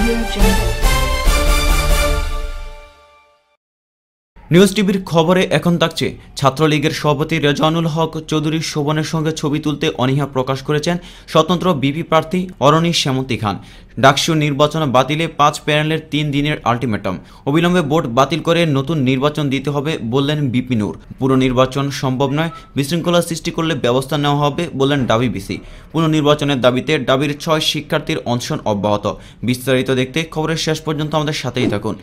Audio Jungle. News টিভির খবরে এখন থাকছে, ছাত্রলীগের সভাপতি রেজানুল হক চৌধুরী শোভনের সঙ্গে ছবি তুলতে অনীহা প্রকাশ করেছেন স্বতন্ত্র বিপি প্রার্থী অরণি শ্যামন্তী খান। ডাকসু নির্বাচন বাতিলে পাঁচ প্যানেলের তিন দিনের আলটিমেটাম। অবিলম্বে ভোট বাতিল করে নতুন নির্বাচন দিতে হবে বললেন বিপি নূর। পুরো নির্বাচন সম্ভব নয়, বিশৃঙ্খলা সৃষ্টি করলে ব্যবস্থা নেওয়া হবে বললেন ডাবি বিসি। পুনর্নির্বাচনের দাবিতে ডাবির ছয় শিক্ষার্থীর অনশন অব্যাহত। বিস্তারিত দেখতে খবরের শেষ পর্যন্ত আমাদের সাথেই থাকুন।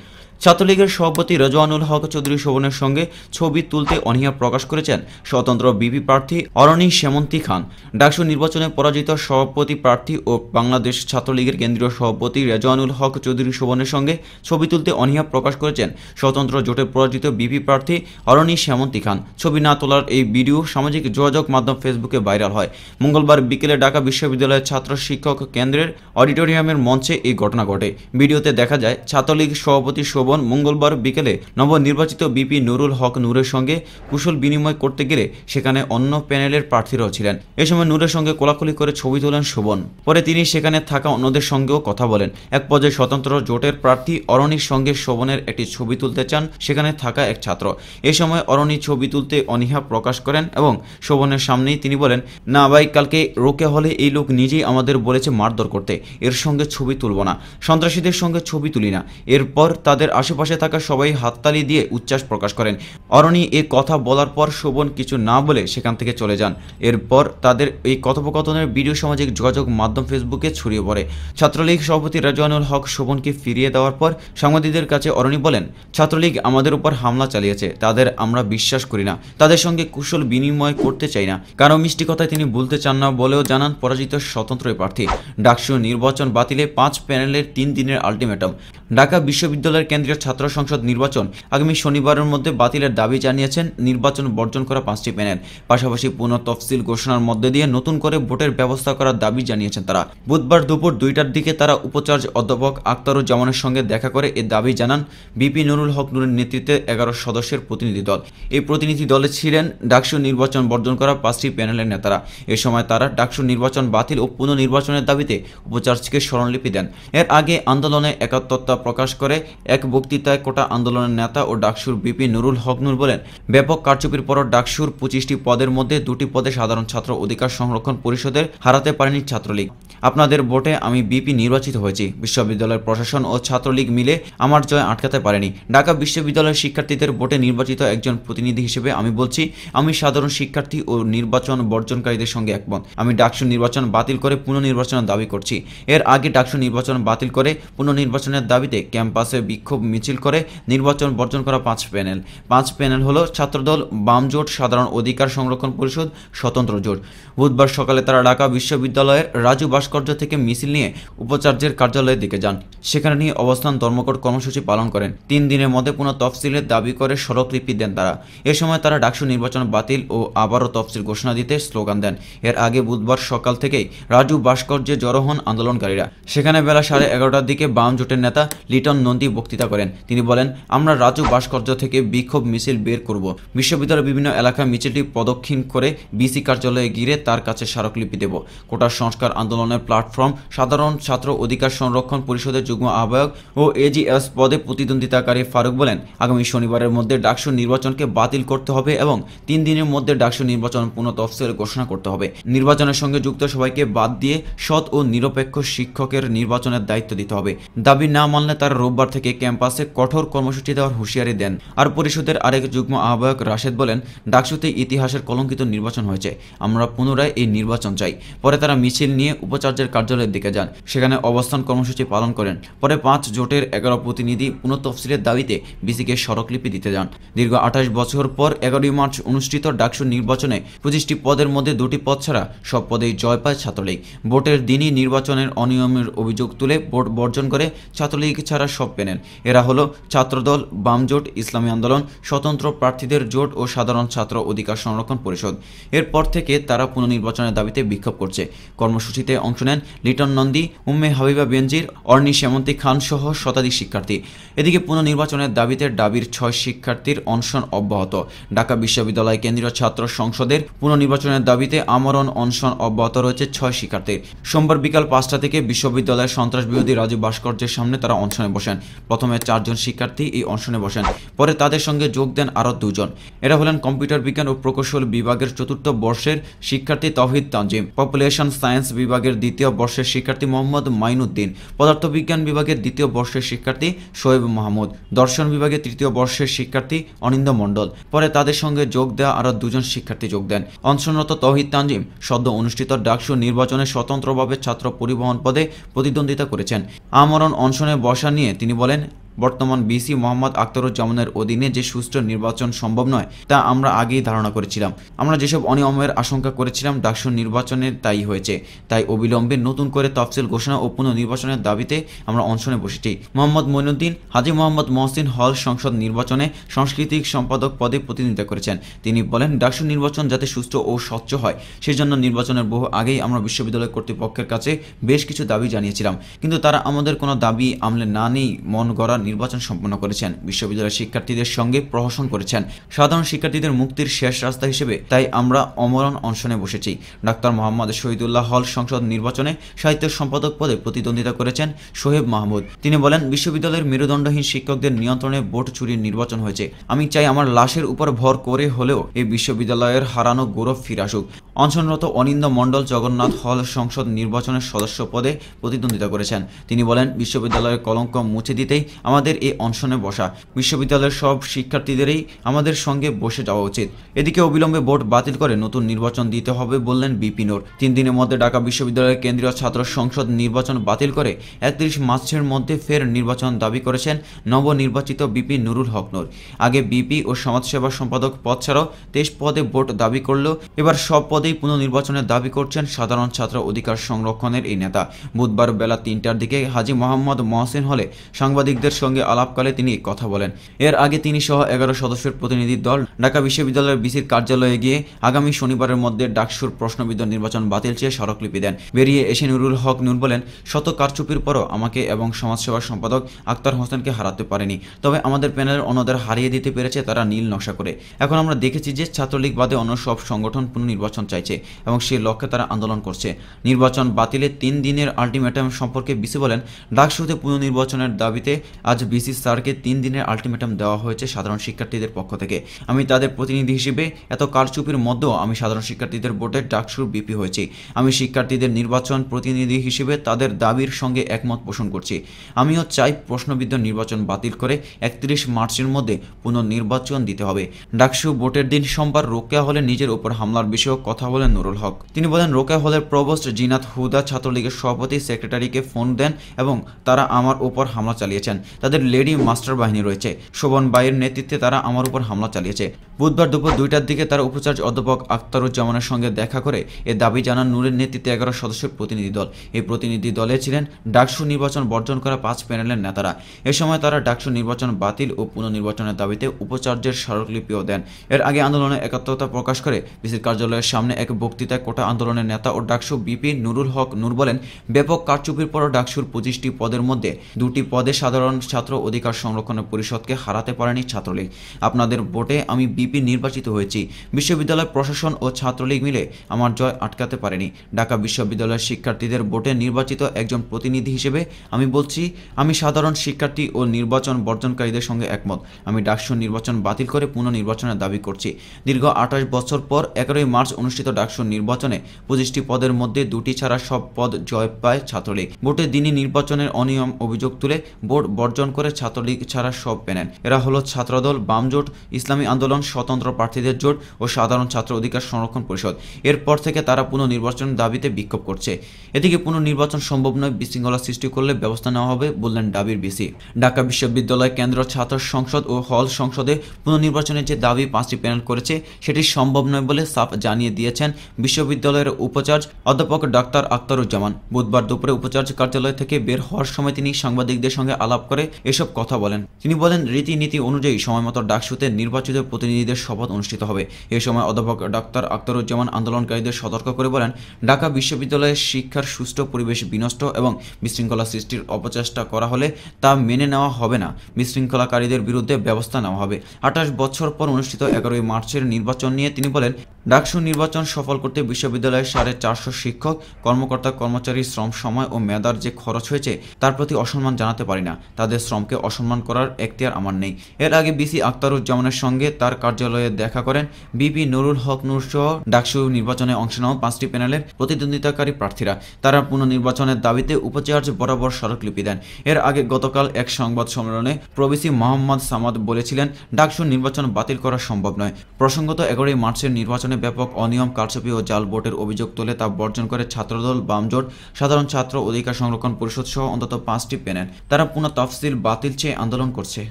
ছাত্রলীগের সভাপতি রেজওয়ানুল হক চৌধুরী শোভনের সঙ্গে ছবি তুলতে অনীহা প্রকাশ করেছেন স্বতন্ত্র বিপি প্রার্থী অরণি শ্যামন্তী খান। ডাকসু নির্বাচনে পরাজিত সভাপতি প্রার্থী ও বাংলাদেশ ছাত্রলীগের কেন্দ্রীয় সভাপতি রেজওয়ানুল হক চৌধুরী শোভনের সঙ্গে ছবি তুলতে অনীহা প্রকাশ করেছেন স্বতন্ত্র জোটে পরাজিত বিপি প্রার্থী অরণি শ্যামন্তী খান। ছবি না তোলার এই ভিডিও সামাজিক যোগাযোগ মাধ্যম ফেসবুকে ভাইরাল হয়। মঙ্গলবার বিকেলে ঢাকা বিশ্ববিদ্যালয়ের ছাত্র শিক্ষক কেন্দ্রের অডিটোরিয়ামের মঞ্চে এই ঘটনা ঘটে। ভিডিওতে দেখা যায়, ছাত্রলীগ সভাপতি মঙ্গলবার বিকেলে নবনির্বাচিত বিপি নুরুল হক নূরের সঙ্গে কুশল বিনিময় করতে গেলে সেখানে অন্য প্যানেলের প্রার্থীরাও ছিলেন। এ সময় নূরের সঙ্গে কোলাকুলি করে ছবি তোলেন শোভন। পরে তিনি সেখানে থাকা অন্যদের সঙ্গেও কথা বলেন। এক পর্যায়ে স্বতন্ত্র জোটের প্রার্থী অরণির সঙ্গে শোভনের একটি ছবি তুলতে চান সেখানে থাকা এক ছাত্র। এ সময় অরণি ছবি তুলতে অনীহা প্রকাশ করেন এবং শোভনের সামনেই তিনি বলেন, না ভাই, কালকে রোকে হলে এই লোক নিজেই আমাদের বলেছে মারধর করতে। এর সঙ্গে ছবি তুলব না। সন্ত্রাসীদের সঙ্গে ছবি তুলি না। এরপর তাদের আশেপাশে থাকা সবাই হাততালি দিয়ে উচ্ছ্বাস প্রকাশ করেন। অরণি এ কথা বলার পর শোভন কিছু না বলে সেখান থেকে চলে যান। এরপর তাদের এই কথোপকথনের ভিডিও সামাজিক যোগাযোগ মাধ্যম ফেসবুকে ছড়িয়ে পড়ে। ছাত্রলীগ সভাপতি রাজওয়ানুল হক শোভনকে ফিরিয়ে দেওয়ার পর সাংবাদিকদের কাছে অরণি বলেন, ছাত্রলীগ আমাদের উপর হামলা চালিয়েছে, তাদের আমরা বিশ্বাস করি না। তাদের সঙ্গে কুশল বিনিময় করতে চাই না। কারও মিষ্টি কথায় তিনি বলতে চান না বলেও জানান পরাজিত স্বতন্ত্র প্রার্থী। ডাকসু নির্বাচন বাতিলে পাঁচ প্যানেলের তিন দিনের আলটিমেটাম। ঢাকা বিশ্ববিদ্যালয়ের কেন্দ্রীয় ছাত্র সংসদ নির্বাচন আগামী শনিবারের মধ্যে বাতিলের দাবি জানিয়েছেন, নির্বাচন বর্জন করা পাঁচটি প্যানেল। পাশাপাশি পুনঃ তফসিল ঘোষণার মধ্যে দিয়ে নতুন করে ভোটের ব্যবস্থা করার দাবি জানিয়েছেন তারা। বুধবার দুপুর দুইটার দিকে তারা উপাচার্য অধ্যাপক আক্তারুজ্জামানের সঙ্গে দেখা করে এ দাবি জানান, বিপি নুরুল হক নুরের নেতৃত্বে এগারো সদস্যের প্রতিনিধি দল। এই প্রতিনিধি দলে ছিলেন ডাকসু নির্বাচন বর্জন করা পাঁচটি প্যানেলের নেতারা। এ সময় তারা ডাকসু নির্বাচন বাতিল ও পুনর্নির্বাচনের দাবিতে উপাচার্যকে স্মরণলিপি দেন। এর আগে আন্দোলনে একাত্মতা প্রকাশ করে এক বক্তৃতায় কোটা আন্দোলনের নেতা ও ডাকসুর বিপি নুরুল হক নুর বলেন, ব্যাপক কারচুপির পর ডাকসুর পঁচিশটি পদের মধ্যে দুটি পদে সাধারণ ছাত্র অধিকার সংরক্ষণ পরিষদের হারাতে পারেনি ছাত্রলীগ। আপনাদের ভোটে আমি বিপি নির্বাচিত হয়েছি। বিশ্ববিদ্যালয়ের প্রশাসন ও ছাত্রলীগ মিলে আমার জয় আটকাতে পারেনি। ঢাকা বিশ্ববিদ্যালয়ের শিক্ষার্থীদের ভোটে নির্বাচিত একজন প্রতিনিধি হিসেবে আমি বলছি, আমি সাধারণ শিক্ষার্থী ও নির্বাচন বর্জনকারীদের সঙ্গে একমত। আমি ডাকসু নির্বাচন বাতিল করে পুনর্নির্বাচনের দাবি করছি। এর আগে ডাকসু নির্বাচন বাতিল করে পুনর্নির্বাচনের দাবিতে ক্যাম্পাসে বিক্ষোভ মিছিল করে নির্বাচন বর্জন করা পাঁচ প্যানেল। পাঁচ প্যানেল হলো ছাত্রদল, বাম জোট, সাধারণ অধিকার সংরক্ষণ পরিষদ, স্বতন্ত্র জোট। বুধবার সকালে তারা ঢাকা বিশ্ববিদ্যালয়ের রাজু ভাস্কর্য থেকে মিছিল নিয়ে উপাচার্যের কার্যালয়ের দিকে যান। সেখানে নিয়ে অবস্থান ধর্মঘট কর্মসূচি পালন করেন। তিন দিনের মধ্যে পুনঃ তফসিলের দাবি করে স্মারকলিপি দেন তারা। এ সময় তারা ডাকসু নির্বাচন বাতিল ও আবারও তফসিল ঘোষণা দিতে স্লোগান দেন। এর আগে বুধবার সকাল থেকেই রাজু ভাস্কর্যে জড়ো হন আন্দোলনকারীরা। সেখানে বেলা সাড়ে এগারোটার দিকে বাম জোটের নেতা লিটন নন্দী বক্তৃতা করেন। তিনি বলেন, আমরা রাজু ভাস্কর্য থেকে বিক্ষোভ মিছিল বের করব। বিশ্ববিদ্যালয়ের বিভিন্ন এলাকায় মিছিলটি প্রদক্ষিণ করে বিসি কার্যালয়ে গিয়ে তার কাছে স্মারকলিপি দেব। কোটা সংস্কার আন্দোলনের প্ল্যাটফর্ম সাধারণ ছাত্র অধিকার সংরক্ষণ পরিষদের যুগ্ম আহ্বায়ক ও এজিএস পদে প্রতিদ্বন্দ্বিতাকারী ফারুক বলেন, আগামী শনিবারের মধ্যে ডাকসু নির্বাচনকে বাতিল করতে হবে এবং তিন দিনের মধ্যে ডাকসু নির্বাচন পুনঃ তফসিল ঘোষণা করতে হবে। নির্বাচনের সঙ্গে যুক্ত সবাইকে বাদ দিয়ে সৎ ও নিরপেক্ষ শিক্ষকের নির্বাচনের দায়িত্ব দিতে হবে। দাবি না মানলে তারা রোববার থেকে ক্যাম্পাসে কঠোর কর্মসূচি দেওয়ার হুঁশিয়ারি দেন। আর পরিষদের আরেক যুগ্ম আহ্বায়ক রাশেদ বলেন, ডাকসুতে ইতিহাসের কলঙ্কিত নির্বাচন হয়েছে। আমরা পুনরায় এই নির্বাচন চাই। পরে তারা মিছিল নিয়ে উপাচার্যের কার্যালয়ের দিকে যান। সেখানে অবস্থান কর্মসূচি পালন করেন। পরে পাঁচ জোটের এগারো প্রতিনিধি পুনঃ তফসিলের দাবিতে বিসিকে স্মারকলিপি দিতে যান। দীর্ঘ আঠাশ বছর পর এগারোই মার্চ অনুষ্ঠিত ডাকসু নির্বাচনে পঁচিশটি পদের মধ্যে দুটি পদ ছাড়া সব পদেই জয় পায় ছাত্রলীগ। ভোটের দিনই নির্বাচনের অনিয়মের অভিযোগ তুলে ভোট বর্জন করে ছাত্রলীগ ছাড়া সব প্যানেল এরা হলো ছাত্রদল, বামজোট, ইসলামী আন্দোলন, স্বতন্ত্র প্রার্থীদের জোট ও সাধারণ ছাত্র অধিকার সংরক্ষণ পরিষদ। এরপর থেকে তারা পুনর্নির্বাচনের দাবিতে বিক্ষোভ করছে। কর্মসূচিতে অংশ নেন লিটন নন্দী, উম্মে হাবিবা বেনজির অর্নি শ্যামন্তী খান সহ শতাধিক শিক্ষার্থী। এদিকে পুনর্নির্বাচনের দাবিতে ডাবির ছয় শিক্ষার্থীর অনশন অব্যাহত। ঢাকা বিশ্ববিদ্যালয় কেন্দ্রীয় ছাত্র সংসদের পুনর্নির্বাচনের দাবিতে আমরণ অনশন অব্যাহত রয়েছে ছয় শিক্ষার্থীর। সোমবার বিকাল পাঁচটা থেকে বিশ্ববিদ্যালয়ের সন্ত্রাস বিরোধী রাজীব ভাস্কর্যের সামনে তারা অনশনে বসেন। প্রথমে চারজন শিক্ষার্থী এই অনশনে বসেন। পরে তাদের সঙ্গে যোগ দেন আরও দুজন। এরা হলেন কম্পিউটার বিজ্ঞান ও প্রকৌশল বিভাগের চতুর্থ বর্ষের শিক্ষার্থী তহিদ তানজিম, পপুলেশন সায়েন্স বিভাগের দ্বিতীয় বর্ষের শিক্ষার্থী মোহাম্মদ মাইনুদ্দিন, পদার্থবিজ্ঞান বিভাগের দ্বিতীয় বর্ষের শিক্ষার্থী শোয়েব মাহমুদ, দর্শন বিভাগের তৃতীয় বর্ষের শিক্ষার্থী অনিন্দ মণ্ডল। পরে তাদের সঙ্গে যোগ দেওয়া আরও দুজন শিক্ষার্থী যোগ দেন। অনশনরত তহিদ তানজিম সদ্য অনুষ্ঠিত ডাকসু নির্বাচনে স্বতন্ত্রভাবে ছাত্র পরিবহন পদে প্রতিদ্বন্দ্বিতা করেছেন। আমরণ অনশনে বসা নিয়ে তিনি বলেন বর্তমান বিসি মোহাম্মদ আখতারুজ্জামানের অধীনে যে সুষ্ঠু নির্বাচন সম্ভব নয়, তা আমরা আগেই ধারণা করেছিলাম। আমরা যেসব অনিয়মের আশঙ্কা করেছিলাম ডাকসু নির্বাচনের তাই হয়েছে। তাই অবিলম্বে নতুন করে তফসিল ঘোষণা ও পুনর্নির্বাচনের দাবিতে আমরা অনশনে বসেছি। মোহাম্মদ মইনুদ্দিন, হাজি মোহাম্মদ মহসিন হল সংসদ নির্বাচনে সাংস্কৃতিক সম্পাদক পদে প্রতিনিধিত্ব করেছেন। তিনি বলেন ডাকসু নির্বাচন যাতে সুষ্ঠু ও স্বচ্ছ হয়, সেজন্য নির্বাচনের বহু আগেই আমরা বিশ্ববিদ্যালয় কর্তৃপক্ষের কাছে বেশ কিছু দাবি জানিয়েছিলাম। কিন্তু তারা আমাদের কোনো দাবি আমলে না নেই, মন গড়া নির্বাচন সম্পন্ন করেছেন। বিশ্ববিদ্যালয়ের শিক্ষার্থীদের সঙ্গে প্রহসন করেছেন। সাধারণ শিক্ষার্থীদের মুক্তির শেষ রাস্তা হিসেবে তাই আমরা অমরণ অনশনে বসেছি। ডাক্তার মোহাম্মদ শহীদুল্লাহ হল সংসদ নির্বাচনে সাহিত্য সম্পাদক পদে প্রতিদ্বন্দ্বিতা করেছেন সোহেব মাহমুদ। তিনি বলেন, বিশ্ববিদ্যালয়ের মেরুদণ্ডহীন শিক্ষকদের নিয়ন্ত্রণে ভোট চুরির নির্বাচন হয়েছে। আমি চাই আমার লাশের উপর ভর করে হলেও এই বিশ্ববিদ্যালয়ের হারানো গৌরব ফিরে আসুক। অনশনরত অনিন্দ মণ্ডল জগন্নাথ হল সংসদ নির্বাচনের সদস্য পদে প্রতিদ্বন্দ্বিতা করেছেন। তিনি বলেন, বিশ্ববিদ্যালয়ের কলঙ্ক মুছে দিতেই আমাদের এই অনশনে বসা। বিশ্ববিদ্যালয়ের সব শিক্ষার্থীদেরই আমাদের সঙ্গে বসে যাওয়া উচিত। এদিকে অবিলম্বে ভোট বাতিল করে নতুন নির্বাচন দিতে হবে বললেন বিপিনোর তিন দিনের মধ্যে ঢাকা বিশ্ববিদ্যালয়ের কেন্দ্রীয় ছাত্র সংসদ নির্বাচন বাতিল করে একত্রিশ মার্চের মধ্যে ফের নির্বাচন দাবি করেছেন নবনির্বাচিত বিপি নুরুল হক নূর। আগে বিপি ও সমাজসেবা সম্পাদক পদ ছাড়াও তেইশ পদে ভোট দাবি করলেও এবার সব পদেই পুনর্নির্বাচনের দাবি করছেন সাধারণ ছাত্র অধিকার সংরক্ষণের এই নেতা। বুধবার বেলা তিনটার দিকে হাজি মোহাম্মদ মহসিন হলে সাংবাদিকদের সঙ্গে আলাপকালে তিনি কথা বলেন। এর আগে তিনি সহ এগারো সদস্যের প্রতিনিধি দল ঢাকা বিশ্ববিদ্যালয়ের বিসির কার্যালয়ে গিয়ে আগামী শনিবারের মধ্যে ডাকসুর প্রশ্নবিদ্ধ নির্বাচন বাতিল চেয়ে স্মারকলিপি দেন। বেরিয়ে এসে নুরুল হক নূর বলেন, শত কারচুপির পরও আমাকে এবং সমাজসেবার সম্পাদক আক্তার হোসেনকে হারাতে পারেনি। তবে আমাদের প্যানেলের অন্যদের হারিয়ে দিতে পেরেছে তারা নীল নকশা করে। এখন আমরা দেখেছি যে ছাত্রলীগ বাদে অন্য সব সংগঠন পুনর্নির্বাচন চাইছে এবং সেই লক্ষ্যে তারা আন্দোলন করছে। নির্বাচন বাতিলে তিন দিনের আলটিমেটাম সম্পর্কে বিসি বলেন, ডাকসুতে পুনর্নির্বাচনের দাবিতে আজ বিসি স্যারকে তিন দিনের আলটিমেটাম দেওয়া হয়েছে সাধারণ শিক্ষার্থীদের পক্ষ থেকে। আমি তাদের প্রতিনিধি হিসেবে এত কারচুপির মধ্যেও আমি সাধারণ শিক্ষার্থীদের ভোটে ডাকসুর বিপি হয়েছি। আমি শিক্ষার্থীদের নির্বাচন প্রতিনিধি হিসেবে তাদের দাবির সঙ্গে একমত পোষণ করছি। আমিও চাই প্রশ্নবিদ্ধ নির্বাচন বাতিল করে একত্রিশ মার্চের মধ্যে পুনর্নির্বাচন দিতে হবে। ডাকসু ভোটের দিন সোমবার রোকেয়া হলে নিজের উপর হামলার বিষয়েও কথা বলেন নুরুল হক। তিনি বলেন, রোকেয়া হলের প্রবোস্ট জিনাত হুদা ছাত্রলীগের সভাপতি, সেক্রেটারিকে ফোন দেন এবং তারা আমার উপর হামলা চালিয়েছেন। তাদের লেডি মাস্টার বাহিনী রয়েছে। শোভন বাইয়ের নেতৃত্বে তারা আমার উপর হামলা চালিয়েছে। বুধবার দুপুর দুইটার দিকে তারা উপাচার্য অধ্যাপক আখতারুজ্জামানের সঙ্গে দেখা করে এ দাবি জানান নূরের নেতৃত্বে এগারো সদস্যের প্রতিনিধি দল। এই প্রতিনিধি দলে ছিলেন ডাকসু নির্বাচন বর্জন করা পাঁচ প্যানেলের নেতারা। এ সময় তারা ডাকসু নির্বাচন বাতিল ও পুনর্নির্বাচনের দাবিতে উপাচার্যের স্মারকলিপিও দেন। এর আগে আন্দোলনে একাত্মতা প্রকাশ করে বিসির কার্যালয়ের সামনে এক বক্তৃতায় কোটা আন্দোলনের নেতা ও ডাকসু বিপি নুরুল হক নূর বলেন, ব্যাপক কারচুপির পরও ডাকসুর পঁচিশটি পদের মধ্যে দুটি পদে সাধারণ ছাত্র অধিকার সংরক্ষণ পরিষদকে হারাতে পারেনি ছাত্রলীগ। আপনাদের ভোটে আমি বিপি নির্বাচিত হয়েছি। বিশ্ববিদ্যালয় প্রশাসন ও ছাত্রলীগ মিলে আমার জয় আটকাতে পারেনি। ঢাকা বিশ্ববিদ্যালয়ের শিক্ষার্থীদের ভোটে নির্বাচিত একজন প্রতিনিধি হিসেবে আমি বলছি, আমি সাধারণ শিক্ষার্থী ও নির্বাচন বর্জনকারীদের সঙ্গে একমত। আমি ডাকসু নির্বাচন বাতিল করে পুনর্নির্বাচনের দাবি করছি। দীর্ঘ আঠাশ বছর পর এগারোই মার্চ অনুষ্ঠিত ডাকসু নির্বাচনে পঁচিশটি পদের মধ্যে দুটি ছাড়া সব পদ জয় পায় ছাত্রলীগ। ভোটের দিনই নির্বাচনের অনিয়ম অভিযোগ তুলে ভোট বর্জন করে ছাত্রলীগ ছাড়া সব পেনেন এরা হলো ছাত্রদল বামজোট ইসলামী আন্দোলন, স্বতন্ত্র প্রার্থীদের জোট ও সাধারণ ছাত্র অধিকার সংরক্ষণ পরিষদ। এরপর থেকে তারা পুনর্নির্বাচনের দাবিতে বিক্ষোভ করছে। এদিকে পুনর্নির্বাচন সম্ভব নয়, বিশৃঙ্খলা সৃষ্টি করলে ব্যবস্থা নেওয়া হবে, বললেন ডাবির বিসি। ঢাকা বিশ্ববিদ্যালয় কেন্দ্র ছাত্র সংসদ ও হল সংসদে পুনর্নির্বাচনের যে দাবি পাঁচটি প্যানেল করেছে, সেটি সম্ভব নয় বলে সাফ জানিয়ে দিয়েছেন বিশ্ববিদ্যালয়ের উপাচার্য অধ্যাপক ডাক্তার আক্তারুজ্জামান। বুধবার দুপুরে উপাচার্য কার্যালয় থেকে বের হওয়ার সময় তিনি সাংবাদিকদের সঙ্গে আলাপ করে এসব কথা বলেন। তিনি বলেন, রীতিনীতি অনুযায়ী সময়মতো ডাকসুতে নির্বাচিত প্রতিনিধিদের শপথ অনুষ্ঠিত হবে। এ সময় অধ্যাপক ডাক্তার আক্তারুজ্জামান আন্দোলনকারীদের সতর্ক করে বলেন, ঢাকা বিশ্ববিদ্যালয়ের শিক্ষার সুষ্ঠু পরিবেশ বিনষ্ট এবং বিশৃঙ্খলা সৃষ্টির অপচেষ্টা করা হলে তা মেনে নেওয়া হবে না। বিশৃঙ্খলাকারীদের বিরুদ্ধে ব্যবস্থা নেওয়া হবে। আঠাশ বছর পর অনুষ্ঠিত এগারোই মার্চের নির্বাচন নিয়ে তিনি বলেন, ডাকসু নির্বাচন সফল করতে বিশ্ববিদ্যালয়ের সাড়ে চারশো শিক্ষক, কর্মকর্তা, কর্মচারী, শ্রম সময় ও মেধার যে খরচ হয়েছে, তার প্রতি অসম্মান জানাতে পারি না। তাদের শ্রমকে অসম্মান করার এখতিয়ার আমার নেই। এর আগে বিসি আক্তারুজ্জামানের সঙ্গে তার কার্যালয়ে দেখা করেন বিপি নুরুল হক নূর সহ ডাকসু নির্বাচনে অংশ নেওয়া পাঁচটি প্যানেলের প্রতিদ্বন্দ্বিতাকারী প্রার্থীরা। তারা পুনর্নির্বাচনের দাবিতে উপাচার্য বরাবর স্মারকলিপি দেন। এর আগে গতকাল এক সংবাদ সম্মেলনে প্রবিসি মোহাম্মদ সামাদ বলেছিলেন, ডাকসু নির্বাচন বাতিল করা সম্ভব নয়। প্রসঙ্গত, এগারোই মার্চের নির্বাচনে ব্যাপক অনিয়ম, কারচুপি ও জাল ভোটের অভিযোগ তোলে তা বর্জন করে ছাত্রদল বামজোট, সাধারণ ছাত্র অধিকার সংরক্ষণ পরিষদ সহ অন্তত পাঁচটি প্যানেল। তারা পুনঃ তফসিল বাতিল চেয়ে আন্দোলন করছে।